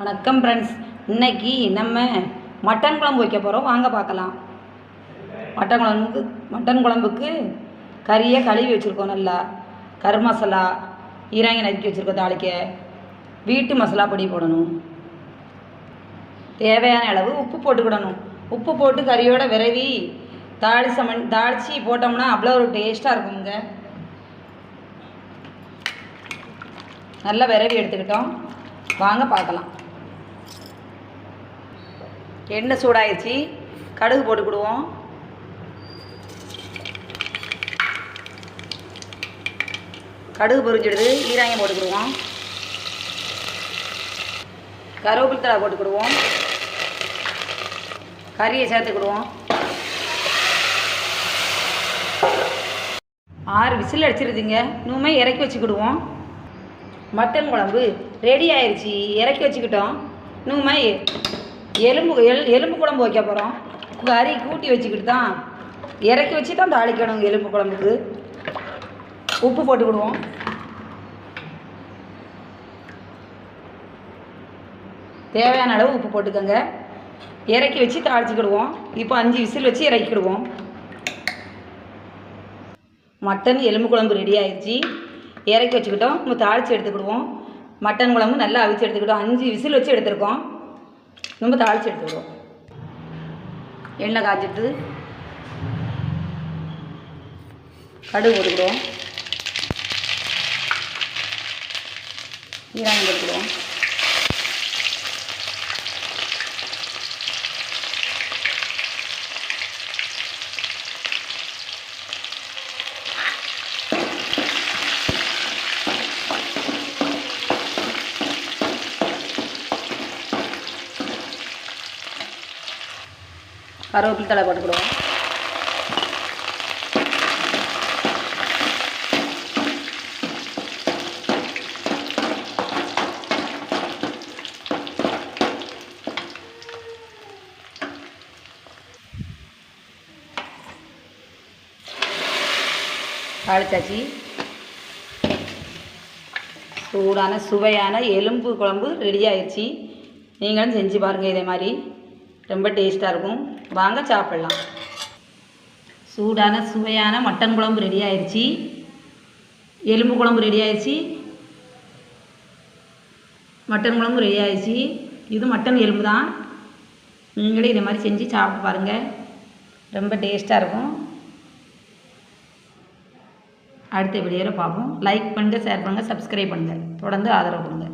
வணக்கம் ஃப்ரெண்ட்ஸ் இன்னைக்கு நம்ம மட்டன் குழம்பு வைக்க போகிறோம் வாங்க பார்க்கலாம். மட்டன் குழம்புக்கு மட்டன் குழம்புக்கு கறியை கழுவி வச்சுருக்கோம் நல்லா. கரு மசாலா ஈராங்கி நறுக்கி வச்சுருக்கோம் தாளிக்க. வீட்டு மசாலா பொடி போடணும். தேவையான அளவு உப்பு போட்டுக்கிடணும். உப்பு போட்டு கறியோட விரவி தாளிசமன் தாளித்து போட்டோம்னா அவ்வளோ ஒரு டேஸ்ட்டாக இருக்குங்க. நல்லா விரவி எடுத்துக்கிட்டோம். வாங்க பார்க்கலாம். எண்ணெய் சூடாயிடுச்சு கடுகு போட்டுக்கிடுவோம் கடுகு பொரிஞ்சிடுது. ஈராயம் போட்டுக்கிடுவோம் கருவேப்பிலை தழை போட்டுக்கிடுவோம் கறியை சேர்த்துக்கிடுவோம் ஆறு விசில் அடிச்சிருதுங்க. இன்னுமே இறக்கி வச்சுக்கிடுவோம் மட்டன் குழம்பு ரெடி ஆயிடுச்சு இறக்கி வச்சுக்கிட்டோம். இன்னுமே எலும்பு எல் எலும்பு குழம்பு வைக்க போகிறோம் கறி கூட்டி வச்சுக்கிட்டு தான் இறக்கி வச்சு தான் தாளிக்கணும் எலும்பு குழம்புக்கு. உப்பு போட்டுக்கிடுவோம் தேவையான அளவு உப்பு போட்டுக்கோங்க. இறக்கி வச்சு தாளிச்சுக்கிடுவோம். இப்போ அஞ்சு விசில் வச்சு இறக்கிடுவோம். மட்டன் எலும்பு குழம்பு ரெடி ஆயிடுச்சு இறக்கி வச்சுக்கிட்டோம். நம்ம தாளித்து எடுத்துக்கிடுவோம். மட்டன் குழம்பு நல்லா அவிச்சு எடுத்துக்கிட்டோம். அஞ்சு விசில் வச்சு எடுத்துருக்கோம். நம்ம தாளித்து எடுத்துக்கிறோம் எண்ணெய் காய்ச்சிட்டு கடுகு போட்டுக்கிடுவோம். ஈராயம் போட்டுக்கிடுவோம். கருவேப்பிலை தலை போட்டுக்கிடுவோம் தாளிச்சாச்சு. சூடான சுவையான எலும்பு குழம்பு ரெடி ஆயிடுச்சு நீங்களும் செஞ்சு பாருங்கள் இதே மாதிரி. ரொம்ப டேஸ்ட்டாக இருக்கும். வாங்க சாப்பிட்லாம். சூடான சுவையான மட்டன் குழம்பு ரெடி ஆயிடுச்சு எலும்பு குழம்பு ரெடி ஆயிடுச்சு மட்டன் குழம்பு ரெடி ஆயிடுச்சு இது மட்டன் எலும்பு தான். நீங்களே இதை மாதிரி செஞ்சு சாப்பிட்டு பாருங்கள் ரொம்ப டேஸ்ட்டாக இருக்கும். அடுத்த வீடியோவில் பார்ப்போம். லைக் பண்ணுங்கள் ஷேர் பண்ணுங்கள் சப்ஸ்கிரைப் பண்ணுங்கள் தொடர்ந்து ஆதரவு கொடுங்க.